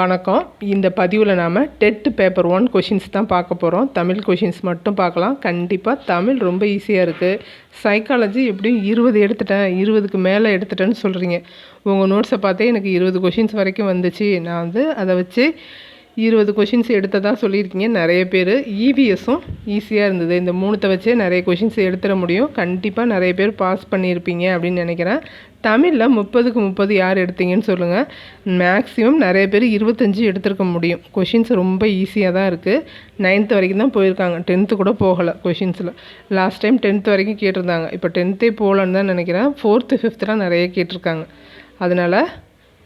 வணக்கம். இந்த பதிவில் நாம் டெட் பேப்பர் ஒன் கொஷின்ஸ் தான் பார்க்க போகிறோம் தமிழ் கொஷின்ஸ் மட்டும் பார்க்கலாம். கண்டிப்பாக தமிழ் ரொம்ப ஈஸியாக இருக்குது சைக்காலஜி எப்படியும் இருபது எடுத்துட்டேன். இருபதுக்கு மேலே எடுத்துட்டேன்னு சொல்கிறீங்க உங்கள் நோட்ஸை பார்த்தே எனக்கு இருபது கொஷின்ஸ் வரைக்கும் வந்துச்சு. நான் வந்து அதை வச்சு இருபது கொஷின்ஸ் எடுத்ததாக சொல்லியிருக்கீங்க. நிறைய பேர் இவிஎஸும் ஈஸியாக இருந்தது. இந்த மூணுத்தை வச்சே நிறைய கொஷின்ஸ் எடுத்துட முடியும். கண்டிப்பாக நிறைய பேர் பாஸ் பண்ணியிருப்பீங்க அப்படின்னு நினைக்கிறேன். தமிழில் முப்பதுக்கு முப்பது யார் எடுத்தீங்கன்னு சொல்லுங்கள் மேக்ஸிமம் நிறைய பேர் இருபத்தஞ்சி எடுத்திருக்க முடியும். கொஷின்ஸ் ரொம்ப ஈஸியாக தான் இருக்குது நைன்த்து வரைக்கும் தான் போயிருக்காங்க. டென்த்து கூட போகலை கொஷின்ஸில் லாஸ்ட் டைம் டென்த்து வரைக்கும் கேட்டிருந்தாங்க. இப்போ டென்த்தே போகலன்னு தான் நினைக்கிறேன். ஃபோர்த்து ஃபிஃப்த்துலாம் நிறைய கேட்டிருக்காங்க. அதனால்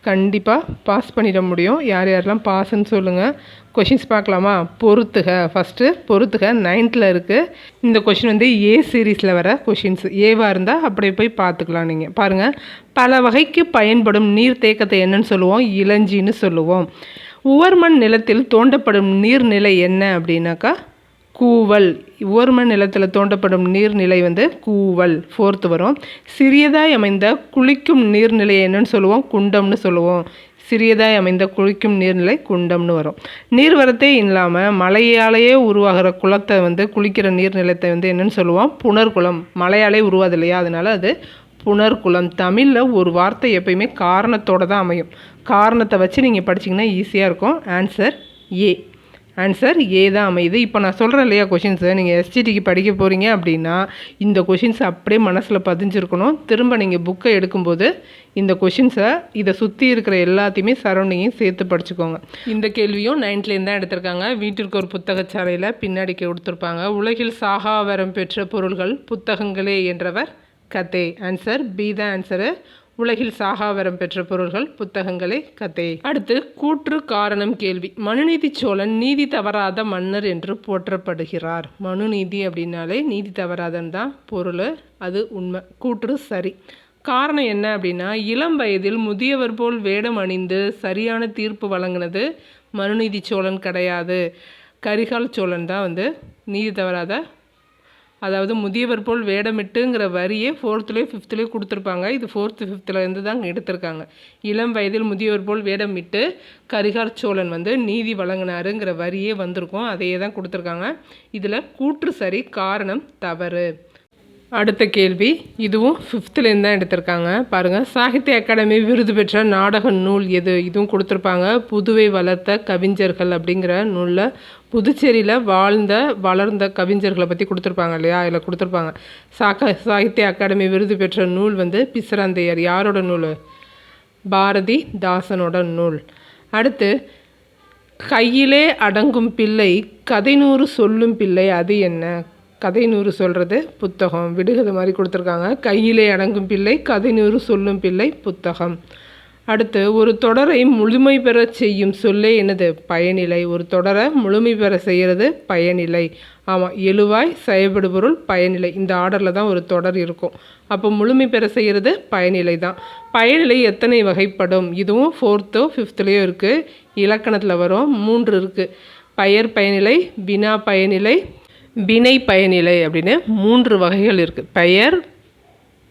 கண்டிப்பாக பாஸ் பண்ணிட முடியும். யார் யாரெல்லாம் பாஸ்ன்னு சொல்லுங்கள் கொஷின்ஸ் பார்க்கலாமா? பொறுத்துக. ஃபஸ்ட்டு பொறுத்துக. நைன்த்தில் இருக்குது இந்த கொஷின் வந்து ஏ சீரீஸில் வர கொஷின்ஸ் ஏவாக இருந்தால் அப்படியே போய் பார்த்துக்கலாம் நீங்கள் பாருங்கள் பல வகைக்கு பயன்படும் நீர் தேக்கத்தை என்னன்னு சொல்லுவோம். இளஞ்சின்னு சொல்லுவோம். உவர்மண் நிலத்தில் தோண்டப்படும் நீர்நிலை என்ன அப்படின்னாக்கா கூவல். உவர்மண் நிலத்தில் தோண்டப்படும் நீர்நிலை வந்து கூவல் ஃபோர்த்து வரும். சிறியதாய் அமைந்த குளிக்கும் நீர்நிலை என்னன்னு சொல்லுவோம் குண்டம்னு சொல்லுவோம். சிறியதாய் அமைந்த குளிக்கும் நீர்நிலை குண்டம்னு வரும். நீர்வரத்தே இல்லாமல் மலையாலேயே உருவாகிற குளத்தை வந்து குளிக்கிற நீர்நிலத்தை வந்து என்னென்னு சொல்லுவோம் புனர்குளம். மலையாலே உருவாது இல்லையா அதனால அது புனர்குளம். தமிழில் ஒரு வார்த்தை எப்பயுமே காரணத்தோடு தான் அமையும். காரணத்தை வச்சு நீங்கள் படிச்சிங்கன்னா ஈஸியாக இருக்கும். ஆன்சர் ஏ ஆன்சர் ஏ தான் அமையுது. இப்போ நான் சொல்கிறேன் இல்லையா கொஷின்ஸு நீங்கள் எஸ்டிடிக்கு படிக்க போகிறீங்க அப்படின்னா இந்த கொஷின்ஸ் அப்படியே மனசில் பதிஞ்சிருக்கணும். திரும்ப நீங்கள் புக்கை எடுக்கும்போது இந்த கொஷின்ஸை இதை சுற்றி இருக்கிற எல்லாத்தையுமே சரௌண்டிங்கையும் சேர்த்து படிச்சுக்கோங்க. இந்த கேள்வியும் நைன்த்லேருந்து தான் எடுத்திருக்காங்க. வீட்டிற்கு ஒரு புத்தகச்சாலையில் பின்னாடி கொடுத்துருப்பாங்க. உலகில் சாகாவரம் பெற்ற பொருள்கள் புத்தகங்களே என்றவர் கதை. ஆன்சர் பி தான் ஆன்சரு உலகில் சாகாவரம் பெற்ற பொருள்கள் புத்தகங்களே கதை. அடுத்து கூற்று காரணம் கேள்வி. மனுநீதி சோழன் நீதி தவறாத மன்னர் என்று போற்றப்படுகிறார். மனுநீதி அப்படின்னாலே நீதி தவறாதன் தான் பொருள் அது உண்மை. கூற்று சரி. காரணம் என்ன அப்படின்னா இளம் வயதில் முதியவர் போல் வேடம் அணிந்து சரியான தீர்ப்பு வழங்கினது மனுநீதி சோழன் கிடையாது. கரிகால் சோழன் தான் வந்து நீதி தவறாத அதாவது முதியவர் போல் வேடமிட்டுங்கிற வரியே ஃபோர்த்துலேயும் ஃபிஃப்த்துலேயும் கொடுத்துருப்பாங்க. இது ஃபோர்த்து ஃபிஃப்த்துலேருந்து தான் எடுத்திருக்காங்க. இளம் வயதில் முதியவர் போல் வேடமிட்டு கரிகார் சோழன் வந்து நீதி வழங்கினாருங்கிற வரியே வந்திருக்கும். அதையே தான் கொடுத்துருக்காங்க. இதில் கூற்று சரி காரணம் தவறு. அடுத்த கேள்வி. இதுவும் ஃபிஃப்த்துலேருந்து தான் எடுத்திருக்காங்க. பாருங்கள் சாகித்ய அகாடமி விருது பெற்ற நாடக நூல் எது? இதுவும் கொடுத்துருப்பாங்க. புதுவை வளர்த்த கவிஞர்கள் அப்படிங்கிற நூலில் புதுச்சேரியில் வாழ்ந்த வளர்ந்த கவிஞர்களை பற்றி கொடுத்துருப்பாங்க இல்லையா? அதில் கொடுத்துருப்பாங்க. சாக்க சாகித்ய அகாடமி விருது பெற்ற நூல் வந்து பிசராந்தையர். யாரோட நூல்? பாரதி தாசனோட நூல். அடுத்து கையிலே அடங்கும் பிள்ளை கதை நூறு சொல்லும் பிள்ளை அது என்ன? கதை நூறு சொல்கிறது புத்தகம். விடுகதை மாதிரி கொடுத்துருக்காங்க. கையிலே அடங்கும் பிள்ளை கதை நூறு சொல்லும் பிள்ளை புத்தகம். அடுத்து ஒரு தொடரை முழுமை பெற செய்யும் சொல்லே என்னது? பயனிலை. ஒரு தொடரை முழுமை பெற செய்கிறது பயனிலை. ஆமாம் எழுவாய் செயல்படு பொருள் பயனிலை. இந்த ஆர்டரில் தான் ஒரு தொடர் இருக்கும். அப்போ முழுமை பெற செய்கிறது பயனிலை தான். பயனிலை எத்தனை வகைப்படும்? இதுவும் ஃபோர்த்தோ ஃபிஃப்த்துலேயோ இருக்குது இலக்கணத்தில் வரும். மூன்று இருக்குது பெயர் பயனிலை வினா பயனிலை வினை பயனிலை அப்படின்னு மூன்று வகைகள் இருக்குது பெயர்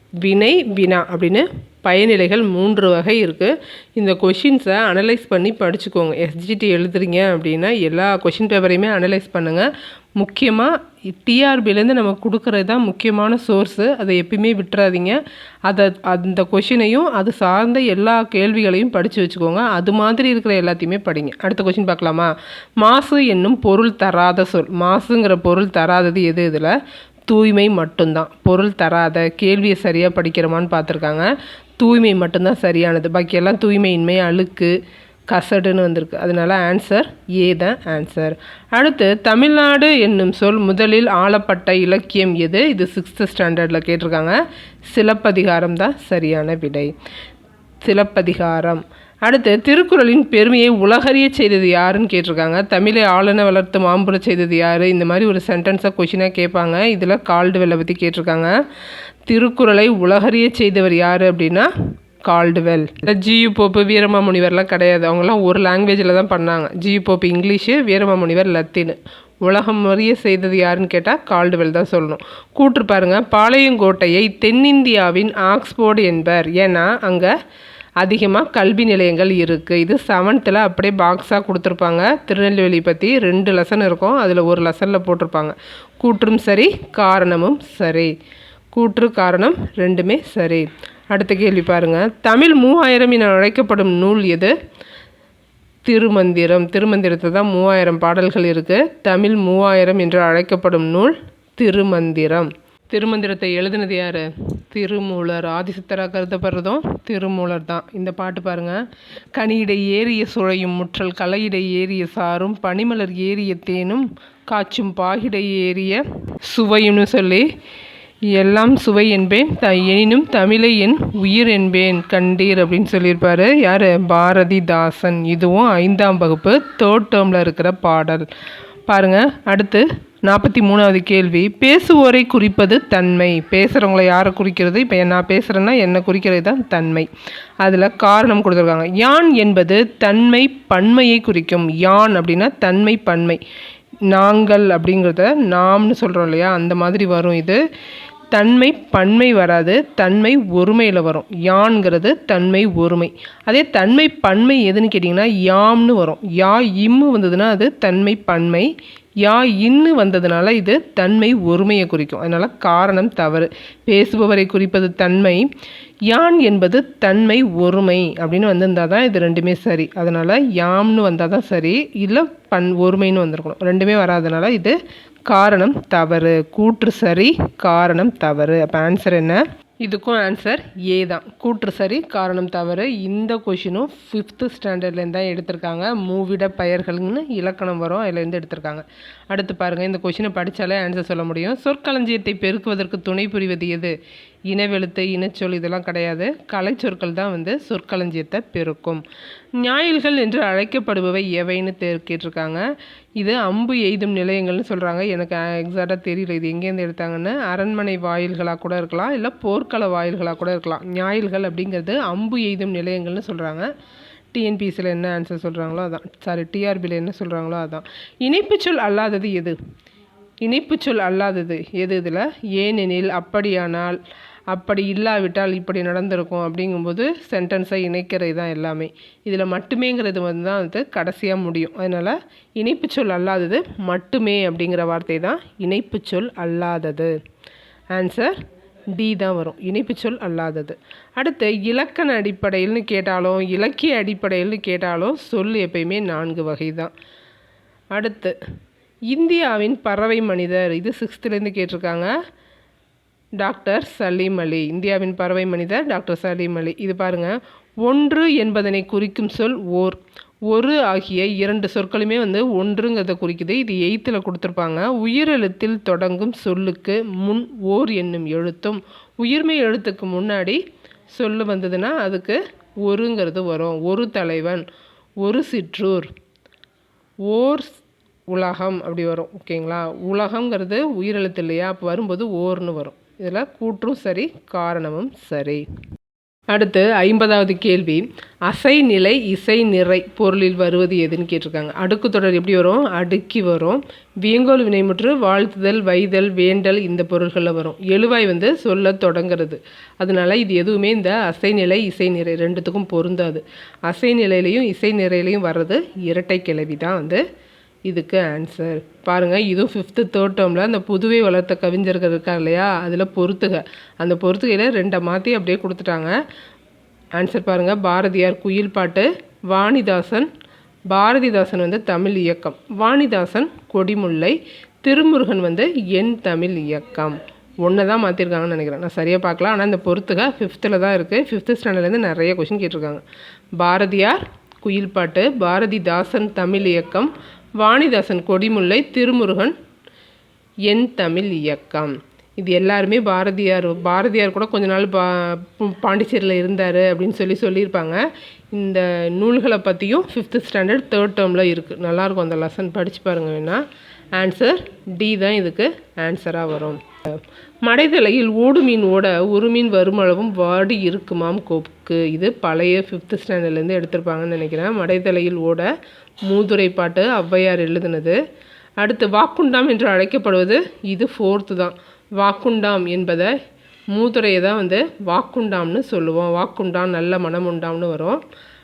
வினை வினா அப்படின்னு பயனிலைகள் மூன்று வகை இருக்குது இந்த கொஷின்ஸை அனலைஸ் பண்ணி படிச்சுக்கோங்க. எஸ்ஜிடி எழுதுறீங்க அப்படின்னா எல்லா கொஷின் பேப்பரையுமே அனலைஸ் பண்ணுங்கள் முக்கியமாக டிஆர்பிலேருந்து நம்ம கொடுக்குறது தான் முக்கியமான சோர்ஸு அதை எப்பயுமே விட்டுறாதீங்க. அதை அந்த கொஷினையும் அது சார்ந்த எல்லா கேள்விகளையும் படித்து வச்சுக்கோங்க. அது மாதிரி இருக்கிற எல்லாத்தையுமே படிங்க. அடுத்த கொஷின் பார்க்கலாமா? மாசு என்னும் பொருள் தராத சொல். மாசுங்கிற பொருள் தராதது எது இதில்? தூய்மை மட்டும்தான். பொருள் தராத கேள்வியை சரியாக படிக்கிறோமான்னு பார்த்துருக்காங்க. தூய்மை மட்டும்தான் சரியானது. பாக்கியெல்லாம் தூய்மையின்மை அழுக்கு கசடுன்னு வந்திருக்கு. அதனால ஆன்சர் ஏ தான் ஆன்சர் அடுத்து தமிழ்நாடு என்னும் சொல் முதலில் ஆளப்பட்ட இலக்கியம் எது? இது சிக்ஸ்த்து ஸ்டாண்டர்டில் கேட்டிருக்காங்க. சிலப்பதிகாரம் தான் சரியான விடை. சிலப்பதிகாரம். அடுத்து திருக்குறளின் பெருமையை உலகறிய செய்தது யாருன்னு கேட்டிருக்காங்க. தமிழை ஆளுன வளர்த்து மாம்புற செய்தது யார்? இந்த மாதிரி ஒரு சென்டென்ஸாக கொஷினாக கேட்பாங்க. இதில் கால்டுவெல்லை பற்றி கேட்டிருக்காங்க. திருக்குறளை உலகறிய செய்தவர் யார் அப்படின்னா கால்டுவெல் ஜியு போப்பு வீரமாமுனிவர்லாம் கிடையாது. அவங்கெல்லாம் ஒரு லாங்குவேஜில் தான் பண்ணாங்க. G U Pope English Veeramamunivar Latin. உலகம் அறிய செய்தது யாருன்னு கேட்டால் கால்டுவெல் தான் சொல்லணும். கூற்று பாருங்கள் பாளையங்கோட்டையை தென்னிந்தியாவின் ஆக்ஸ்போர்டு என்பர். ஏன்னா அங்கே அதிகமாக கல்வி நிலையங்கள் இருக்குது இது செவன்த்தில் அப்படியே பாக்ஸாக கொடுத்துருப்பாங்க. திருநெல்வேலி பற்றி ரெண்டு லெசன் இருக்கும். அதில் ஒரு லெசனில் போட்டிருப்பாங்க. கூற்றும் சரி காரணமும் சரி. கூற்று காரணம் ரெண்டுமே சரி. அடுத்த கேள்வி பாருங்கள் தமிழ் மூவாயிரம் என அழைக்கப்படும் நூல் எது? திருமந்திரம். திருமந்திரத்தை தான் மூவாயிரம் பாடல்கள் இருக்குது தமிழ் மூவாயிரம் என்று அழைக்கப்படும் நூல் திருமந்திரம். திருமந்திரத்தை எழுதினது யார்? திருமூலர். ஆதிசித்தராக கருதப்படுறதும் திருமூலர் தான். இந்த பாட்டு பாருங்கள் கனியிடை ஏறிய சுழையும் முற்றல் கலையிடை ஏறிய சாரும் பனிமலர் ஏறிய தேனும் காய்ச்சும் பாகிடை ஏறிய சுவையும்னு சொல்லி எல்லாம் சுவை என்பேன் த எனினும் தமிழை என் உயிர் என்பேன் கண்டீர் அப்படின்னு சொல்லியிருப்பார். யார்? பாரதிதாசன். இதுவும் ஐந்தாம் வகுப்பு தேர்ட் டேர்மில் இருக்கிற பாடல். பாருங்கள் அடுத்து நாற்பத்தி மூணாவது கேள்வி. பேசுவோரை குறிப்பது தன்மை. பேசுகிறவங்கள யாரை குறிக்கிறது? இப்போ நான் பேசுகிறேன்னா என்னை குறிக்கிறது தான் தன்மை. அதில் காரணம் கொடுத்துருக்காங்க. யான் என்பது தன்மை பன்மையை குறிக்கும். யான் அப்படின்னா தன்மை பன்மை. நாங்கள் அப்படிங்கிறத நாம்னு சொல்கிறோம் இல்லையா? அந்த மாதிரி வரும் இது. தன்மை பன்மை வராது. தன்மை ஒருமையில் வரும். யான்கிறது தன்மை ஒருமை. அதே தன்மை பன்மை எதுன்னு கேட்டிங்கன்னா யாம்னு வரும். யா இம்மு வந்ததுன்னா அது தன்மை பன்மை. யா இன்னு வந்ததுனால இது தன்மை ஒருமையை குறிக்கும். அதனால் காரணம் தவறு. பேசுபவரை குறிப்பது தன்மை. யான் என்பது தன்மை ஒருமை அப்படின்னு வந்திருந்தால் தான் இது ரெண்டுமே சரி. அதனால் யாம்னு வந்தால் தான் சரி. இல்லை பன் ஒருமைன்னு வந்திருக்கணும். ரெண்டுமே வராதனால இது காரணம் தவறு. கூற்று சரி காரணம் தவறு. அப்போ ஆன்சர் என்ன? இதுக்கும் ஆன்சர் ஏ தான். கூற்று சரி காரணம் தவறு. இந்த கொஷினும் ஃபிஃப்த்து ஸ்டாண்டர்ட்லேருந்து தான் எடுத்திருக்காங்க. மூவிட பெயர்கள்னு இலக்கணம் வரும் அதுலேருந்து எடுத்திருக்காங்க. அடுத்து பாருங்கள் இந்த கொஷினை படித்தாலே ஆன்சர் சொல்ல முடியும். சொற்களஞ்சியத்தை பெருக்குவதற்கு துணை புரிவது எது? இனவெழுத்து இனச்சொல் இதெல்லாம் கிடையாது. கலைச்சொற்கள் தான் வந்து சொற்களஞ்சியத்தை பெருக்கும். ஞாயில்கள் என்று அழைக்கப்படுபவை எவைன்னு கேட்டிருக்காங்க. இது அம்பு எய்தும் நிலையங்கள்னு சொல்கிறாங்க எனக்கு எக்ஸாக்டாக தெரியல இது எங்கேருந்து எடுத்தாங்கன்னு. அரண்மனை வாயில்களாக கூட இருக்கலாம் இல்லை போர்க்கள வாயில்களாக கூட இருக்கலாம். ஞாயில்கள் அப்படிங்கிறது அம்பு எய்தும் நிலையங்கள்னு சொல்கிறாங்க டிஎன்பிசியில் என்ன ஆன்சர் சொல்கிறாங்களோ அதான். சாரி டிஆர்பியில் என்ன சொல்கிறாங்களோ அதான். இணைப்புச்சொல் அல்லாதது எது? இணைப்புச்சொல் அல்லாதது எது இதில்? ஏனெனில் அப்படியானால் அப்படி இல்லாவிட்டால் இப்படி நடந்திருக்கும் அப்படிங்கும்போது சென்டென்ஸை இணைக்கிறது தான் எல்லாமே. இதில் மட்டுமேங்கிறது வந்து தான் வந்து கடைசியாக முடியும். அதனால் இணைப்புச்சொல் அல்லாதது மட்டுமே அப்படிங்கிற வார்த்தை தான் இணைப்புச்சொல் அல்லாதது. ஆன்சர் டி தான் வரும். இணைப்புச்சொல் அல்லாதது. அடுத்து இலக்கண அடிப்படையில்னு கேட்டாலும் இலக்கிய அடிப்படையில்னு கேட்டாலும் சொல் எப்பயுமே நான்கு வகை தான். அடுத்து இந்தியாவின் பறவை மனிதர் இது சிக்ஸ்த்துலேருந்து கேட்டிருக்காங்க. டாக்டர் சலீம் அலி இந்தியாவின் பறவை மனிதர் டாக்டர் சலீம் அலி. இது பாருங்கள் ஒன்று என்பதனை குறிக்கும் சொல் ஓர். ஒரு ஆகிய இரண்டு சொற்களுமே வந்து ஒன்றுங்கிறத குறிக்குது. இது எயித்தில் கொடுத்துருப்பாங்க. உயிரெழுத்தில் தொடங்கும் சொல்லுக்கு முன் ஓர் என்னும் எழுத்தும் உயிர்மை எழுத்துக்கு முன்னாடி சொல்லு வந்ததுன்னா அதுக்கு ஒருங்கிறது வரும். ஒரு தலைவன் ஒரு சிற்றூர் ஓர் உலகம் அப்படி வரும். ஓகேங்களா? உலகங்கிறது உயிரெழுத்து இல்லையா? அப்போ வரும்போது ஓர்னு வரும். இதில் கூற்றும் சரி காரணமும் சரி. அடுத்து ஐம்பதாவது கேள்வி. அசை நிலை இசை நிறை பொருளில் வருவது எதுன்னு கேட்டிருக்காங்க. அடுக்கு தொடர் எப்படி வரும்? அடுக்கி வரும். வியங்கோல் வினைமுற்று வாழ்த்துதல் வைதல் வேண்டல் இந்த பொருள்களில் வரும். எழுவாய் வந்து சொல்ல தொடங்கிறது. அதனால இது எதுவுமே இந்த அசை நிலை இசை நிறை ரெண்டுத்துக்கும் பொருந்தாது. அசை நிலையிலையும் இசை நிறையிலையும் வர்றது இரட்டை கிளவி தான் வந்து இதுக்கு ஆன்சர் பாருங்கள் இதுவும் ஃபிஃப்த்து தேர்ட் டேர்மில் அந்த புதுவை வளர்த்த கவிஞர்கள் இருக்கார் இல்லையா? அதில் பொறுத்துக. அந்த பொறுத்துகையில் ரெண்டை மாற்றி அப்படியே கொடுத்துட்டாங்க. ஆன்சர் பாருங்கள் பாரதியார் குயில் பாட்டு வாணிதாசன் பாரதிதாசன் வந்து தமிழ் இயக்கம். வாணிதாசன் கொடிமுல்லை திருமுருகன் வந்து என் தமிழ் இயக்கம். ஒன்று தான் மாற்றிருக்காங்கன்னு நினைக்கிறேன். நான் சரியாக பார்க்கலாம் ஆனால் இந்த பொறுத்துக ஃபிஃப்த்தில் தான் இருக்குது ஃபிஃப்த்து ஸ்டாண்டர்ட்லேருந்து நிறைய கொஷின் கேட்டிருக்காங்க. பாரதியார் குயில் பாட்டு பாரதிதாசன் தமிழ் இயக்கம் வாணிதாசன் கொடிமுல்லை திருமுருகன் என் தமிழ் இயக்கம். இது எல்லாருமே பாரதியார் பாரதியார் கூட கொஞ்ச நாள் பா பாண்டிச்சேரியில் இருந்தார் அப்படின்னு சொல்லி சொல்லியிருப்பாங்க. இந்த நூல்களை பற்றியும் ஃபிஃப்த்து ஸ்டாண்டர்ட் தேர்ட் டேர்மில் இருக்குது நல்லாயிருக்கும் அந்த லெசன் படித்து பாருங்கள் வேணால் ஆன்சர் டி தான் இதுக்கு ஆன்சராக வரும். மடைதலையில் ஓடு மீன் ஓட ஒரு மீன் வருமளவும் வாடி இருக்குமாம் கொக்கு இது பழைய ஃபிஃப்த்து ஸ்டாண்டர்ட்லேருந்து எடுத்திருப்பாங்கன்னு நினைக்கிறேன். மடைதலையில் ஓட மூதுரை பாட்டு ஔவையார் எழுதினது. அடுத்து வாக்குண்டாம் என்று அழைக்கப்படுவது இது ஃபோர்த்து தான். வாக்குண்டாம் என்பதை மூதுரையை தான் வந்து வாக்குண்டாம்னு சொல்லுவோம். வாக்குண்டாம் நல்ல மனம் உண்டாம்னு வரும்.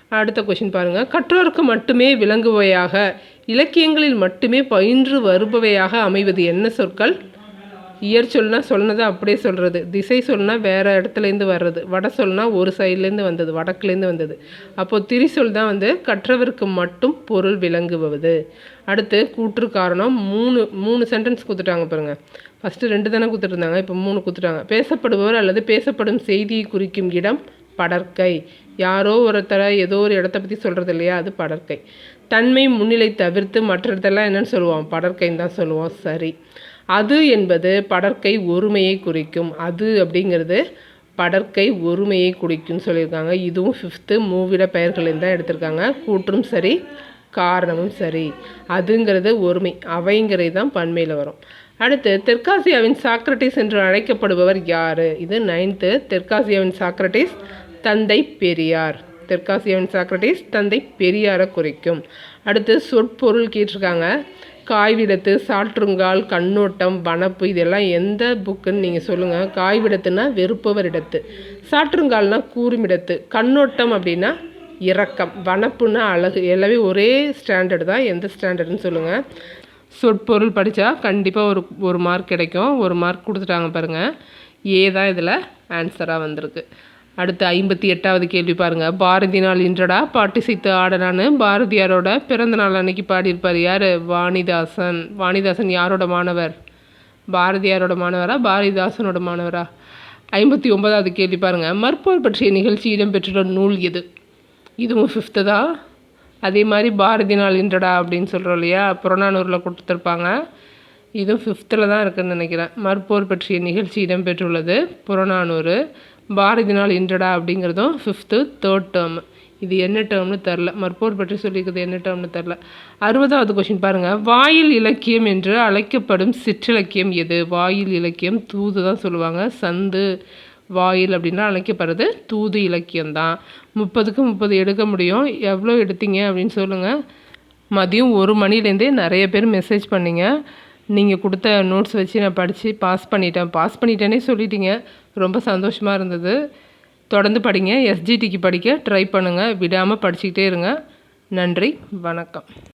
அடுத்த கொஷின் பாருங்கள் கற்றோருக்கு மட்டுமே விளங்குவையாக இலக்கியங்களில் மட்டுமே பயின்று வருபவையாக அமைவது என்ன சொற்கள்? இயர் சொல்னா சொன்னதை அப்படியே சொல்கிறது திசை சொல்னா வேறு இடத்துலேருந்து வர்றது. வட சொல்னா ஒரு சைட்லேருந்து வந்தது வடக்குலேருந்து வந்தது. அப்போது திரிசொல் தான் வந்து கற்றவருக்கு மட்டும் பொருள் விளங்குவது அடுத்து கூற்று காரணம் மூணு மூணு சென்டென்ஸ் கொடுத்துட்டாங்க பாருங்கள் ஃபஸ்ட்டு ரெண்டு தானே கொடுத்துருந்தாங்க இப்போ மூணு கொடுத்துட்டாங்க. பேசப்படுபவர் அல்லது பேசப்படும் செய்தியை குறிக்கும் இடம் படற்கை. யாரோ ஒருத்தரை ஏதோ ஒரு இடத்த பற்றி சொல்கிறது இல்லையா? அது படற்கை. தன்மை முன்னிலை தவிர்த்து மற்றதெல்லாம் என்னென்னு சொல்லுவோம். படற்கைன்னு தான் சொல்லுவோம். சரி. அது என்பது படற்கை ஒருமையை குறிக்கும். அது அப்படிங்கிறது படற்கை ஒருமையை குறிக்கும்னு சொல்லியிருக்காங்க. இதுவும் ஃபிஃப்த்து மூவிட பெயர்களையும் தான் எடுத்திருக்காங்க. கூற்றும் சரி காரணமும் சரி. அதுங்கிறது ஒருமை. அவைங்கிறது தான் பன்மையில் வரும். அடுத்து தெற்காசியாவின் சாக்ரட்டிஸ் என்று அழைக்கப்படுபவர் யார்? இது நைன்த்து தெற்காசியாவின் சாக்ரட்டிஸ் தந்தை பெரியார். தெற்காசியாவின் சாக்ரட்டிஸ் தந்தை பெரியாரை குறிக்கும். அடுத்து சொற்பொருள் கேட்டிருக்காங்க காய்விடத்து சாற்றுங்கால் கண்ணோட்டம் வனப்பு இதெல்லாம் எந்த புக்குன்னு நீங்கள் சொல்லுங்கள் காய்விடத்துனா வெறுப்பவரிடத்து. சாற்றுங்கால்னா கூறுமிடத்து கண்ணோட்டம் அப்படின்னா இரக்கம். வனப்புன்னா அழகு. எல்லாமே ஒரே ஸ்டாண்டர்டு தான். எந்த ஸ்டாண்டர்டுன்னு சொல்லுங்கள் சொற்பொருள் படித்தா கண்டிப்பாக ஒரு ஒரு மார்க் கிடைக்கும். ஒரு மார்க் கொடுத்துட்டாங்க பாருங்கள் ஏ தான் இதில் ஆன்சராக வந்திருக்கு. அடுத்து ஐம்பத்தி எட்டாவது கேள்வி பாருங்கள் பாரதி நாள் இன்றடா பாட்டிசைத்து ஆடனான்னு பாரதியாரோட பிறந்த நாள் அன்னைக்கு பாடியிருப்பார் யார்? வாணிதாசன். வாணிதாசன் யாரோட மாணவர்? பாரதியாரோட மாணவரா? பாரதிதாசனோட மாணவரா? ஐம்பத்தி ஒன்பதாவது கேள்வி பாருங்கள் மற்போர் பற்றிய நிகழ்ச்சி இடம்பெற்றுள்ள நூல் எது? இதுவும் ஃபிஃப்த்து தான். அதே மாதிரி பாரதி நாள் இன்றடா அப்படின்னு சொல்கிறோம் இல்லையா? புறநானூரில் கொடுத்துருப்பாங்க. இதுவும் ஃபிஃப்த்தில் தான் இருக்குதுன்னு நினைக்கிறேன். மற்போர் பற்றிய நிகழ்ச்சி இடம்பெற்றுள்ளது புறநானூறு. பாரதி நாள் இன்றடா அப்படிங்கிறதும் ஃபிஃப்த்து தேர்ட் டேர்ம் இது என்ன டேர்ம்னு தெரில மற்போர் பற்றி சொல்லியிருக்குது என்ன டேர்ம்னு தெரில அறுபதாவது கொஷின் பாருங்கள் வாயில் இலக்கியம் என்று அழைக்கப்படும் சிற்றிலக்கியம் எது? வாயில் இலக்கியம் தூது தான் சொல்லுவாங்க. சந்து வாயில் அப்படின்னா அழைக்கப்படுறது தூது இலக்கியம் தான் முப்பதுக்கு முப்பது எடுக்க முடியும். எவ்வளோ எடுத்தீங்க அப்படின்னு சொல்லுங்கள் மதியம் ஒரு மணிலேருந்தே நிறைய பேர் மெசேஜ் பண்ணிங்க. நீங்கள் கொடுத்த நோட்ஸ் வச்சு நான் படித்து பாஸ் பண்ணிட்டேன். பாஸ் பண்ணிட்டேனே சொல்லிட்டீங்க. ரொம்ப சந்தோஷமாக இருந்தது. தொடர்ந்து படிங்க எஸ்ஜிடிக்கு படிக்க ட்ரை பண்ணுங்கள் விடாமல் படிச்சுக்கிட்டே இருங்க. நன்றி வணக்கம்.